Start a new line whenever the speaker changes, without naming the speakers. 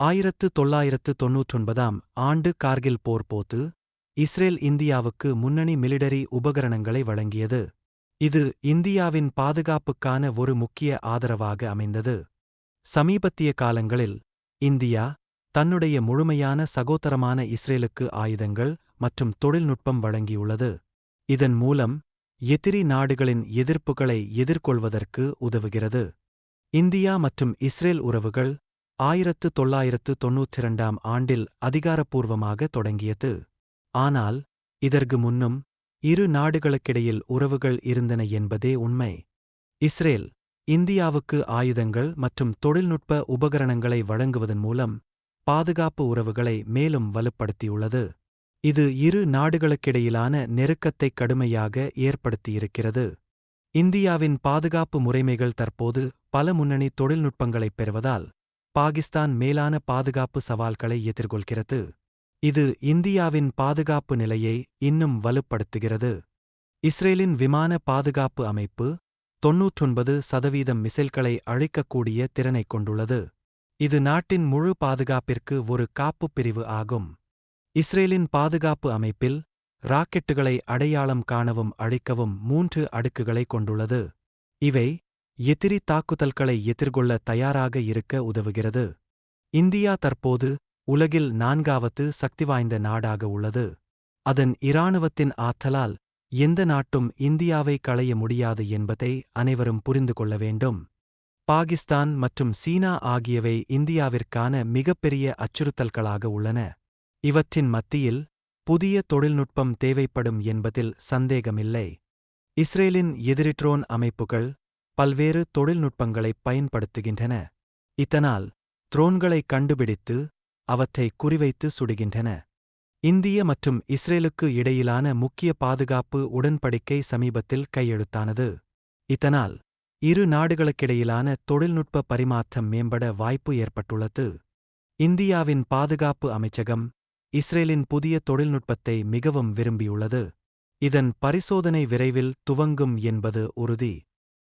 ஆயிரத்து தொள்ளாயிரத்து தொன்னூற்றொன்பதாம் ஆண்டு கார்கில் போர் போது இஸ்ரேல் இந்தியாவுக்கு முன்னணி மிலிடரி உபகரணங்களை வழங்கியது. இது இந்தியாவின் பாதுகாப்புக்கான ஒரு முக்கிய ஆதரவாக அமைந்தது. சமீபத்திய காலங்களில் இந்தியா தன்னுடைய முழுமையான சகோதரமான இஸ்ரேலுக்கு ஆயுதங்கள் மற்றும் தொழில்நுட்பம் வழங்கியுள்ளது. இதன் மூலம் எதிரி நாடுகளின் எதிர்ப்புகளை எதிர்கொள்வதற்கு உதவுகிறது. இந்தியா மற்றும் இஸ்ரேல் உறவுகள் ஆயிரத்து தொள்ளாயிரத்து தொன்னூற்றிரண்டாம் ஆண்டில் அதிகாரப்பூர்வமாக தொடங்கியது. ஆனால் இதற்கு முன்னும் இரு நாடுகளுக்கிடையில் உறவுகள் இருந்தன என்பதே உண்மை. இஸ்ரேல் இந்தியாவுக்கு ஆயுதங்கள் மற்றும் தொழில்நுட்ப உபகரணங்களை வழங்குவதன் மூலம் பாதுகாப்பு உறவுகளை மேலும் வலுப்படுத்தியுள்ளது. இது இரு நாடுகளுக்கிடையிலான நெருக்கத்தை கடுமையாக ஏற்படுத்தியிருக்கிறது. இந்தியாவின் பாதுகாப்பு முறைமைகள் தற்போது பல முன்னணி தொழில்நுட்பங்களைப் பெறுவதால் பாகிஸ்தான் மேலான பாதுகாப்பு சவால்களை எதிர்கொள்கிறது. இது இந்தியாவின் பாதுகாப்பு நிலையை இன்னும் வலுப்படுத்துகிறது. இஸ்ரேலின் விமான பாதுகாப்பு அமைப்பு தொன்னூற்றொன்பது சதவீதம் மிசைல்களை அழிக்கக்கூடிய திறனைக் கொண்டுள்ளது. இது நாட்டின் முழு பாதுகாப்பிற்கு ஒரு காப்புப் பிரிவு ஆகும். இஸ்ரேலின் பாதுகாப்பு அமைப்பில் ராக்கெட்டுகளை அடையாளம் காணவும் அழிக்கவும் மூன்று அடுக்குகளை கொண்டுள்ளது. இவை எதிரி தாக்குதல்களை எதிர்கொள்ள தயாராக இருக்க உதவுகிறது. இந்தியா தற்போது உலகில் நான்காவது சக்திவாய்ந்த நாடாக உள்ளது. அதன் இராணுவத்தின் ஆற்றலால் எந்த நாட்டும் இந்தியாவை களைய முடியாது என்பதை அனைவரும் புரிந்து கொள்ள வேண்டும். பாகிஸ்தான் மற்றும் சீனா ஆகியவை இந்தியாவிற்கான மிகப்பெரிய அச்சுறுத்தல்களாக உள்ளன. இவற்றின் மத்தியில் புதிய தொழில்நுட்பம் தேவைப்படும் என்பதில் சந்தேகமில்லை. இஸ்ரேலின் எதிரிட்ரோன் அமைப்புகள் பல்வேறு தொழில்நுட்பங்களைப் பயன்படுத்துகின்றன. இதனால் த்ரோன்களை கண்டுபிடித்து அவற்றை குறிவைத்து சுடுகின்றன. இந்திய மற்றும் இஸ்ரேலுக்கு இடையிலான முக்கிய பாதுகாப்பு உடன்படிக்கை சமீபத்தில் கையெழுத்தானது. இதனால் இரு நாடுகளுக்கிடையிலான தொழில்நுட்ப பரிமாற்றம் மேம்பட வாய்ப்பு ஏற்பட்டுள்ளது. இந்தியாவின் பாதுகாப்பு அமைச்சகம் இஸ்ரேலின் புதிய தொழில்நுட்பத்தை மிகவும் விரும்பியுள்ளது. இதன் பரிசோதனை விரைவில் துவங்கும் என்பது உறுதி.